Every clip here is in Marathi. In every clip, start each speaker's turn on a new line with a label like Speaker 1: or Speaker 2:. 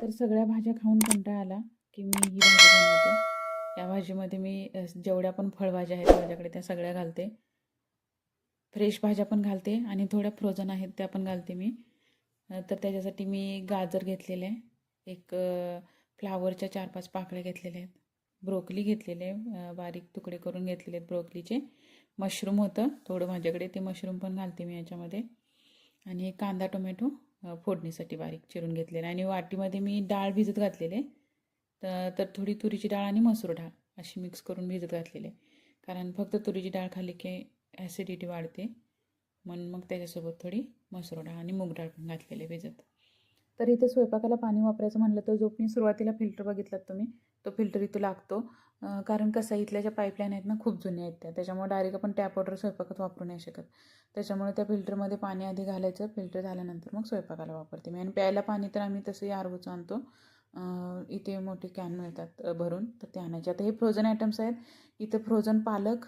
Speaker 1: तर सगळ्या भाज्या खाऊन कंटाळा आला की मी ही भाजी बनवते. या भाजीमध्ये मी जेवढ्या पण फळभाज्या आहेत माझ्याकडे त्या सगळ्या घालते. फ्रेश भाज्या पण घालते आणि थोड्या फ्रोझन आहेत त्या पण घालते मी. तर त्याच्यासाठी मी गाजर घेतलेले आहे. एक फ्लावरच्या चार पाच पाकळ्या घेतलेल्या आहेत. ब्रोकली घेतलेले आहे. बारीक तुकडे करून घेतलेले आहेत ब्रोकलीचे. मशरूम होतं थोडं माझ्याकडे. ते मशरूम पण घालते मी याच्यामध्ये. आणि कांदा टोमॅटो. फोडणीसाठी बारीक चिरून घेतलेलं आणि वाटीमध्ये मी डाळ भिजत घातलेले तर तर थोडी तुरीची डाळ आणि मसूर डाळ अशी मिक्स करून भिजत घातलेले कारण फक्त तुरीची डाळ खाली की ॲसिडिटी वाढते. म्हणून मग त्याच्यासोबत थोडी मसूर डाळ आणि मूग डाळ पण घातलेले भिजत. तर इथे स्वयंपाकाला पाणी वापरायचं म्हटलं तर जो मी सुरुवातीला फिल्टर बघितलात तुम्ही तो फिल्टर इथं लागतो. कारण कसं आहे, इथल्या ज्या पाईपलाईन आहेत ना खूप जुन्या आहेत त्या. त्याच्यामुळे डायरेक्ट आपण टॅप वॉटर स्वयंपाकात वापरू नाही शकत. त्याच्यामुळे त्या फिल्टरमध्ये पाणी आधी घालायचं फिल्टर झाल्यानंतर मग स्वयंपाकाला वापरते मी. आणि प्यायला पाणी तर आम्ही तसंही आरवूचं आणतो. इथे मोठे कॅन मिळतात भरून. तर ते आणायचे. आता हे फ्रोझन आयटम्स आहेत. इथं फ्रोझन पालक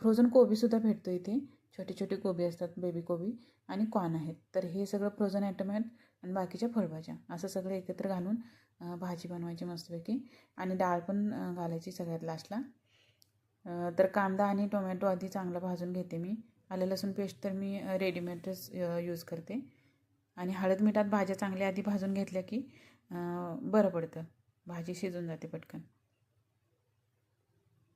Speaker 1: फ्रोझन कोबीसुद्धा भेटतो इथे. छोटे छोटे कोबी असतात बेबी कोबी आणि कॉर्न आहेत. तर हे सगळं फ्रोझन आयटम आहेत. आणि बाकीच्या फळभाज्या असं सगळं एकत्र घालून भाजी बनवायची मस्तपैकी. आणि डाळ पण घालायची सगळ्यात लास्टला तर कांदा आणि टोमॅटो आधी चांगला भाजून घेते मी. आलं लसूण पेस्ट तर मी रेडीमेडच यूज करते. आणि हळद मिठात भाज्या चांगल्या आधी भाजून घेतल्या की बरं पडतं. भाजी शिजून जाते पटकन.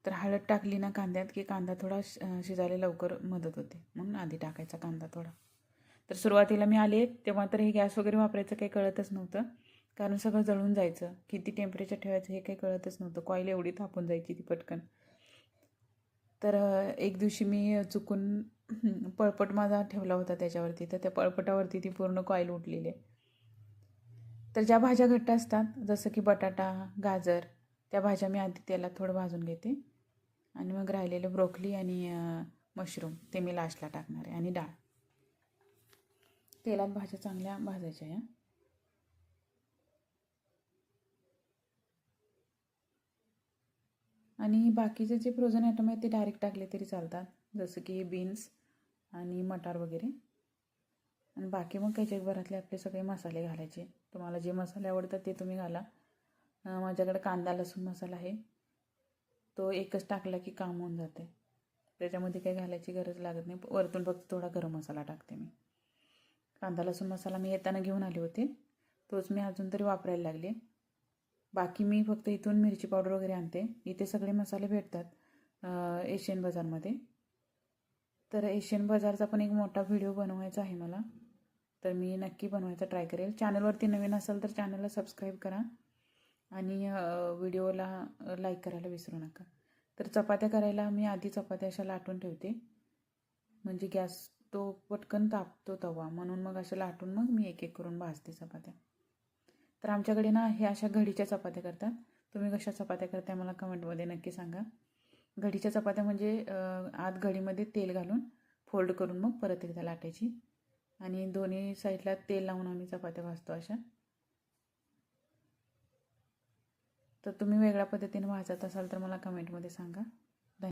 Speaker 1: तर हळद टाकली ना कांद्यात की कांदा थोडा श- शिजायला लवकर मदत होते. म्हणून आधी टाकायचा कांदा थोडा. तर सुरुवातीला मी आले तेव्हा तर हे गॅस वगैरे वापरायचं काही कळतच नव्हतं. कारण सगळं जळून जायचं. किती टेम्परेचर ठेवायचं हे काही कळतच नव्हतं. कॉईल एवढी तापून जायची ती पटकन. तर एक दिवशी मी चुकून पळपट माझा ठेवला होता त्याच्यावरती. तर त्या पळपटावरती ती पूर्ण कॉईल उठलेली आहे. तर ज्या भाज्या घट्ट असतात जसं की बटाटा गाजर त्या भाज्या मी आधी त्याला थोडं भाजून घेते. आणि मग राहिलेलं ब्रोकली आणि मशरूम ते मी लास्टला टाकणार आहे. आणि डाळ. तेलात भाज्या चांगल्या भाजायच्या या. आणि बाकीचे जे फ्रोझन आयटम आहेत ते डायरेक्ट टाकले तरी चालतात. जसं की हे बीन्स आणि मटार वगैरे. आणि बाकी मग काही जगभरातले आपले सगळे मसाले घालायचे. तुम्हाला जे मसाले आवडतात ते तुम्ही घाला. माझ्याकडे कांदा लसूण मसाला आहे. तो एकच टाकला की काम होऊन जाते. त्याच्यामध्ये काही घालायची गरज लागत नाही. वरतून फक्त थोडा गरम मसाला टाकते मी. कांदा लसूण मसाला मी येताना घेऊन आले होते. तोच मी अजून तरी वापरायला लागले. बाकी मी फक्त इथून मिरची पावडर वगैरे आणते. इथे सगळे मसाले भेटतात एशियन बाजारमध्ये. तर एशियन बाजारचा पण एक मोठा व्हिडिओ बनवायचा आहे मला. तर मी नक्की बनवायचा ट्राय करेल. चॅनलवरती नवीन असाल तर चॅनलला सबस्क्राईब करा. आणि व्हिडिओला लाईक करायला विसरू नका. तर चपात्या करायला मी आधी चपात्या अशा लाटून ठेवते. म्हणजे गॅस तो पटकन तापतो तवा. म्हणून मग अशा लाटून मग मी एक एक करून भाजते चपात्या. तर आमच्याकडे ना हे अशा घडीच्या चपात्या करतात. तुम्ही कशा चपात्या करताय मला कमेंटमध्ये नक्की सांगा. घडीच्या चपात्या म्हणजे आत घडीमध्ये तेल घालून फोल्ड करून मग परत एकदा लाटायची. आणि दोन्ही साईडला तेल लावून आम्ही चपात्या भाजतो अशा. तर तुम्ही वेगळ्या पद्धतीने भाजत असाल तर मला कमेंटमध्ये सांगा.